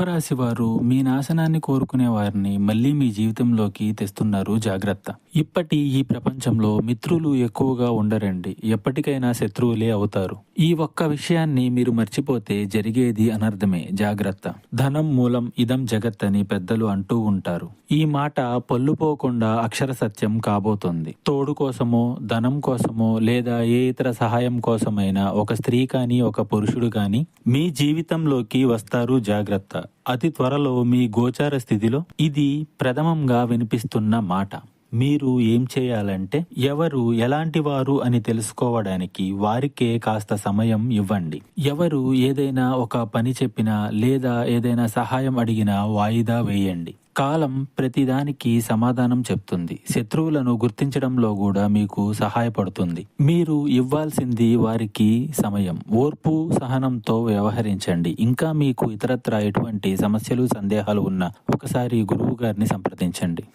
కుంభరాశి వారు మీ నాశనాన్ని కోరుకునే వారిని మళ్ళీ మీ జీవితంలోకి తెస్తున్నారు జాగ్రత్త. ఇప్పటి ఈ ప్రపంచంలో మిత్రులు ఎక్కువగా ఉండరండి. ఎప్పటికైనా శత్రువులే అవుతారు. ఈ ఒక్క విషయాన్ని మీరు మర్చిపోతే జరిగేది అనర్థమే. జాగ్రత్త. ధనం మూలం ఇదం జగత్ అని పెద్దలు అంటూ ఉంటారు. ఈ మాట పొల్లుపోకుండా అక్షర సత్యం కాబోతోంది. తోడు కోసమో ధనం కోసమో లేదా ఏ ఇతర సహాయం కోసమైనా ఒక స్త్రీ కానీ ఒక పురుషుడు కానీ మీ జీవితంలోకి వస్తారు జాగ్రత్త. అతి త్వరలో మీ గోచార స్థితిలో ఇది ప్రథమంగా వినిపిస్తున్న మాట. మీరు ఏం చేయాలంటే ఎవరు ఎలాంటి వారు అని తెలుసుకోవడానికి వారికే కాస్త సమయం ఇవ్వండి. ఎవరు ఏదైనా ఒక పని చెప్పినా లేదా ఏదైనా సహాయం అడిగినా వాయిదా వేయండి. కాలం ప్రతిదానికి సమాధానం చెప్తుంది. శత్రువులను గుర్తించడంలో కూడా మీకు సహాయపడుతుంది. మీరు ఇవ్వాల్సింది వారికి సమయం. ఓర్పు సహనంతో వ్యవహరించండి. ఇంకా మీకు ఇతరత్ర ఎటువంటి సమస్యలు సందేహాలు ఉన్నా ఒకసారి గురువు గారిని సంప్రదించండి.